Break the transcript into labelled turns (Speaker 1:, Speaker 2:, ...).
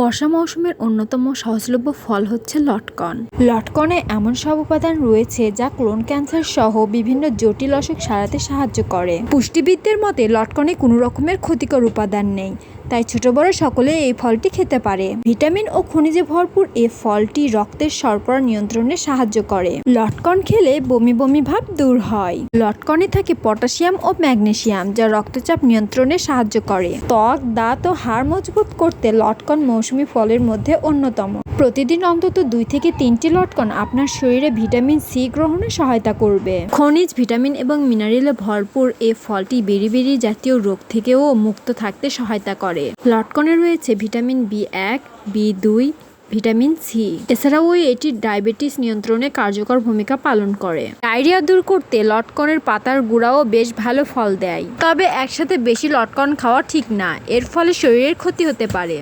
Speaker 1: বর্ষা মৌসুমের অন্যতম সহজলভ্য ফল হচ্ছে লটকন। লটকনে এমন সব উপাদান রয়েছে যা ক্লোন ক্যান্সার সহ বিভিন্ন জটিল অসুখ সারাতে সাহায্য করে। পুষ্টিবিদদের মতে লটকনে কোনো রকমের ক্ষতিকর উপাদান নেই। তাই ছোট বড় সকলে এই ফলটি খেতে পারে। ভিটামিন ও খনিজে ভরপুর এই ফলটি রক্তের শর্করা নিয়ন্ত্রণে সাহায্য করে। লটকন খেলে বমি বমি ভাব দূর হয়। লটকনে থাকে পটাশিয়াম ও ম্যাগনেসিয়াম যা রক্তচাপ নিয়ন্ত্রণে সাহায্য করে। ত্বক, দাঁত ও হাড় মজবুত করতে লটকন মৌসুমি ফলের মধ্যে অন্যতম। প্রতিদিন অন্তত দুই থেকে তিনটি লটকন আপনার শরীরে ভিটামিন সি গ্রহণে সহায়তা করবে। খনিজ, ভিটামিন এবং মিনারেলে ভরপুর এ ফলটি বেরি বেরি জাতীয় রোগ থেকেও মুক্ত থাকতে সহায়তা করে। লটকনে রয়েছে ভিটামিন বি এক, বি দুই, ভিটামিন সি। এছাড়াও এটি ডায়াবেটিস নিয়ন্ত্রণে কার্যকর ভূমিকা পালন করে। ডায়রিয়া দূর করতে লটকনের পাতার গুঁড়াও বেশ ভালো ফল দেয়। তবে একসাথে বেশি লটকন খাওয়া ঠিক না। এর ফলে শরীরের ক্ষতি হতে পারে।